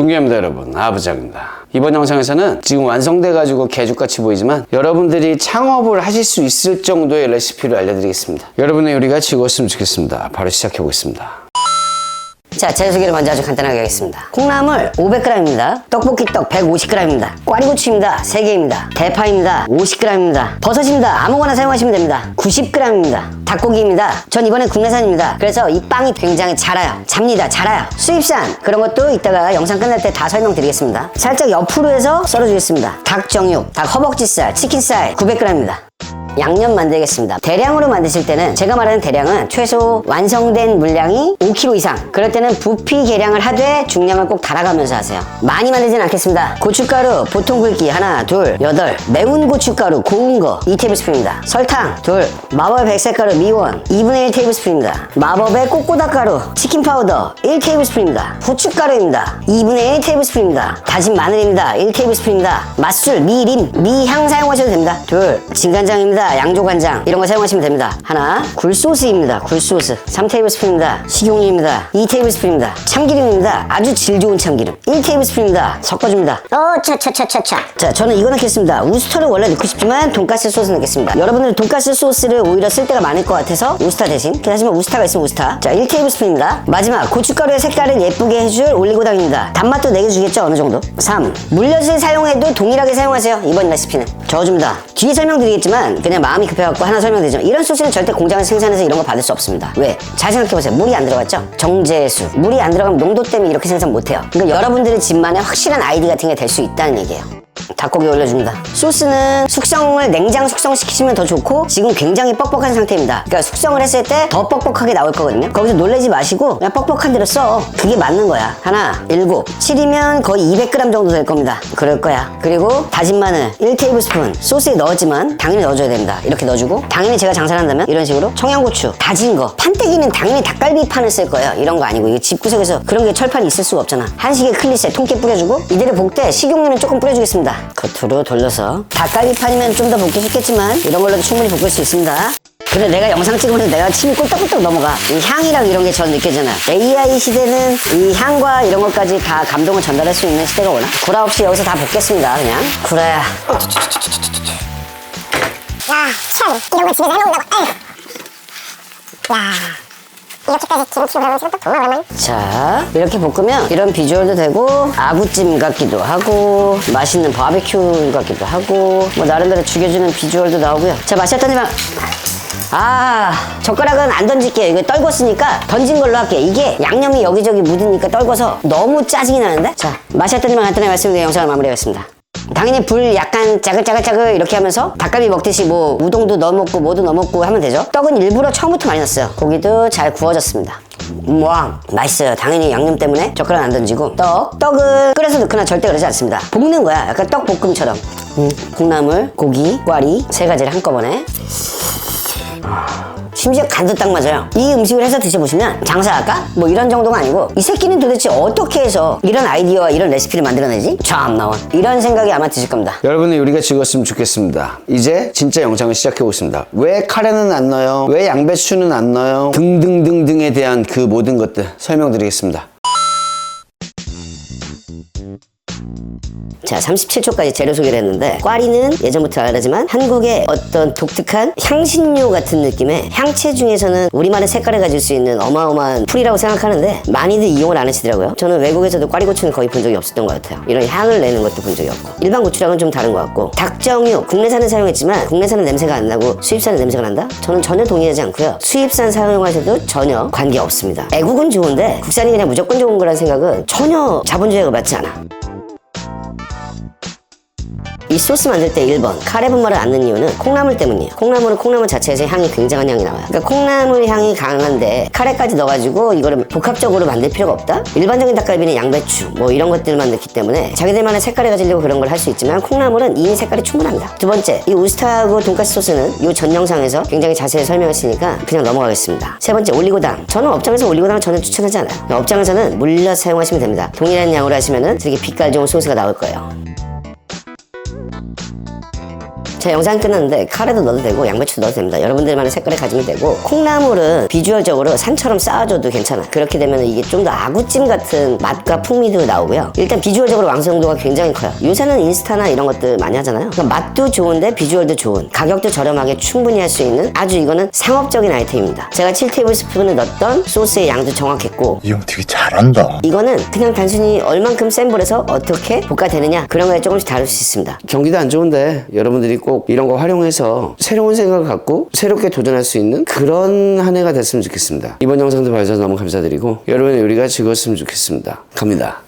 존경합니다 여러분. 아부작입니다. 이번 영상에서는 지금 완성돼 가지고 개죽같이 보이지만 여러분들이 창업을 하실 수 있을 정도의 레시피를 알려드리겠습니다. 여러분의 요리가 즐거웠으면 좋겠습니다. 바로 시작해 보겠습니다 자, 재료 소개를 먼저 아주 간단하게 하겠습니다. 콩나물 500g입니다. 떡볶이 떡 150g입니다. 꽈리고추입니다. 3개입니다. 대파입니다. 50g입니다. 버섯입니다. 아무거나 사용하시면 됩니다. 90g입니다. 닭고기입니다. 전 이번엔 국내산입니다. 그래서 이 빵이 굉장히 잘아요. 잡니다. 잘아요. 수입산 그런 것도 이따가 영상 끝날 때 다 설명드리겠습니다. 살짝 옆으로 해서 썰어주겠습니다. 닭 정육, 닭 허벅지살, 치킨살 900g입니다. 양념 만들겠습니다. 대량으로 만드실 때는 제가 말하는 대량은 최소 완성된 물량이 5kg 이상. 그럴 때는 부피 계량을 하되 중량을 꼭 달아가면서 하세요. 많이 만들진 않겠습니다. 고춧가루 보통 굵기 하나, 둘, 여덟. 매운 고춧가루 고운 거 2테이블스푼입니다. 설탕 둘. 마법의 백색가루 미원 2분의 1 테이블스푼입니다. 마법의 꼬꼬다가루 치킨 파우더 1 테이블스푼입니다. 후춧가루입니다. 2분의 1 테이블스푼입니다. 다진 마늘입니다. 1 테이블스푼입니다. 맛술 미림 미향 사용하셔도 됩니다. 둘. 진간장입니다. 양조간장 이런 거 사용하시면 됩니다. 하나 굴소스입니다. 굴소스 3테이블스푼입니다. 식용유입니다. 2테이블스푼입니다. 참기름입니다. 아주 질 좋은 참기름 1테이블스푼입니다. 섞어줍니다. 어, 차차차차차. 자, 저는 이거 넣겠습니다. 우스터를 원래 넣고 싶지만 돈가스 소스 넣겠습니다. 여러분들 돈가스 소스를 오히려 쓸 때가 많을 것 같아서 우스타 대신. 하지만 우스타가 있으면 우스타. 자, 1테이블스푼입니다. 마지막 고춧가루의 색깔을 예쁘게 해줄 올리고당입니다. 단맛도 내게 주겠죠, 어느 정도. 3. 물엿을 사용해도 동일하게 사용하세요. 이번 레시피는. 저어줍니다. 뒤에 설명드리겠지만 그냥 마음이 급해갖고 하나 설명드리죠. 이런 소스는 절대 공장에서 생산해서 이런 거 받을 수 없습니다. 왜? 잘 생각해보세요. 물이 안 들어갔죠? 정제수. 물이 안 들어가면 농도 때문에 이렇게 생산 못해요. 그러니까 여러분들의 집만의 확실한 아이디 같은 게 될 수 있다는 얘기예요. 닭고기 올려줍니다. 소스는 숙성을 냉장 숙성시키시면 더 좋고 지금 굉장히 뻑뻑한 상태입니다. 그러니까 숙성을 했을 때 더 뻑뻑하게 나올 거거든요. 거기서 놀라지 마시고 그냥 뻑뻑한 대로 써. 그게 맞는 거야. 하나, 일곱, 7이면 거의 200g 정도 될 겁니다. 그럴 거야. 그리고 다진 마늘 1테이블스푼 소스에 넣었지만 당연히 넣어줘야 됩니다. 이렇게 넣어주고 당연히 제가 장사를 한다면 이런 식으로 청양고추 다진 거 판때기는 당연히 닭갈비 판을 쓸 거예요. 이런 거 아니고 이거 집구석에서 그런 게 철판이 있을 수가 없잖아. 한식의 클리세 통깨 뿌려주고 이대로 볶을 때 식용유는 조금 뿌려주겠습니다. 겉으로 돌려서 닭갈비 판이면 좀 더 볶기 쉽겠지만 이런 걸로도 충분히 볶을 수 있습니다. 근데 내가 영상 찍으면서 내가 침이 꿀떡꿀떡 넘어가. 이 향이랑 이런 게 전 느껴지잖아. AI 시대는 이 향과 이런 것까지 다 감동을 전달할 수 있는 시대가 오나? 구라 없이 여기서 다 볶겠습니다, 그냥. 구라야. 야, 참. 이런 거 집에서 해먹는다고. 아휴. 야, 이렇게까지 김치로 해먹는 것도 정말 오랜만이야. 자, 이렇게 볶으면 이런 비주얼도 되고, 아구찜 같기도 하고, 맛있는 바베큐 같기도 하고, 뭐 나름대로 죽여주는 비주얼도 나오고요. 자, 맛있었더니만. 아, 젓가락은 안 던질게요. 이거 떨궜으니까 던진 걸로 할게요. 이게 양념이 여기저기 묻으니까 떨궈서 너무 짜증이 나는데? 자, 맛있었더니만 간단하게 말씀드린 영상을 마무리하겠습니다. 당연히 불 약간 짜글짜글짜글 이렇게 하면서 닭갈비 먹듯이 뭐 우동도 넣어 먹고 뭐도 넣어 먹고 하면 되죠. 떡은 일부러 처음부터 많이 넣었어요. 고기도 잘 구워졌습니다. 음, 와 맛있어요. 당연히 양념 때문에 젓가락 안 던지고 떡 떡을 끓여서 넣거나 절대 그러지 않습니다. 볶는 거야. 약간 떡 볶음처럼. 음, 콩나물, 고기, 꽈리 세 가지를 한꺼번에. 심지어 간도 딱 맞아요. 이 음식을 해서 드셔보시면 장사할까? 뭐 이런 정도가 아니고 이 새끼는 도대체 어떻게 해서 이런 아이디어와 이런 레시피를 만들어내지? 참 나원. 이런 생각이 아마 드실 겁니다. 여러분의 요리가 즐거웠으면 좋겠습니다 이제 진짜 영상을 시작해보겠습니다 왜 카레는 안 넣어요? 왜 양배추는 안 넣어요? 등등등등에 대한 그 모든 것들 설명드리겠습니다 자, 37초까지 재료 소개를 했는데 꽈리는 예전부터 알지만 한국의 어떤 독특한 향신료 같은 느낌의 향채 중에서는 우리만의 색깔을 가질 수 있는 어마어마한 풀이라고 생각하는데 많이들 이용을 안 하시더라고요. 저는 외국에서도 꽈리고추는 거의 본 적이 없었던 것 같아요. 이런 향을 내는 것도 본 적이 없고 일반 고추랑은 좀 다른 것 같고 닭정육 국내산을 사용했지만 국내산은 냄새가 안 나고 수입산은 냄새가 난다? 저는 전혀 동의하지 않고요. 수입산 사용하셔도 전혀 관계 없습니다. 애국은 좋은데 국산이 그냥 무조건 좋은 거라는 생각은 전혀 자본주의가 맞지 않아. 이 소스 만들 때 1번 카레 분말을 안 넣는 이유는 콩나물 때문이에요. 콩나물은 콩나물 자체에서 향이 굉장한 향이 나와요. 그러니까 콩나물 향이 강한데 카레까지 넣어가지고 이거를 복합적으로 만들 필요가 없다. 일반적인 닭갈비는 양배추 뭐 이런 것들만 넣기 때문에 자기들만의 색깔을 가지려고 그런 걸 할 수 있지만 콩나물은 이미 색깔이 충분합니다. 두 번째 이 우스타하고 돈가스 소스는 이 전 영상에서 굉장히 자세히 설명했으니까 그냥 넘어가겠습니다. 세 번째 올리고당. 저는 업장에서 올리고당을 전혀 추천하지 않아요. 업장에서는 물엿 사용하시면 됩니다. 동일한 양으로 하시면은 되게 빛깔 좋은 소스가 나올 거예요. 자 영상 끝났는데 카레도 넣어도 되고 양배추도 넣어도 됩니다. 여러분들만의 색깔을 가지면 되고 콩나물은 비주얼적으로 산처럼 쌓아줘도 괜찮아. 그렇게 되면 이게 좀 더 아구찜 같은 맛과 풍미도 나오고요. 일단 비주얼적으로 완성도가 굉장히 커요. 요새는 인스타나 이런 것들 많이 하잖아요. 그러니까 맛도 좋은데 비주얼도 좋은 가격도 저렴하게 충분히 할 수 있는 아주 이거는 상업적인 아이템입니다. 제가 7테이블스푼을 넣었던 소스의 양도 정확했고 이 형 되게 잘한다. 이거는 그냥 단순히 얼만큼 센 불에서 어떻게 볶아되느냐 그런 거에 조금씩 다를 수 있습니다. 경기도 안 좋은데 여러분들이 꼭 이런 거 활용해서 새로운 생각을 갖고 새롭게 도전할 수 있는 그런 한 해가 됐으면 좋겠습니다. 이번 영상도 봐주셔서 너무 감사드리고 여러분의 요리가 즐거웠으면 좋겠습니다. 갑니다.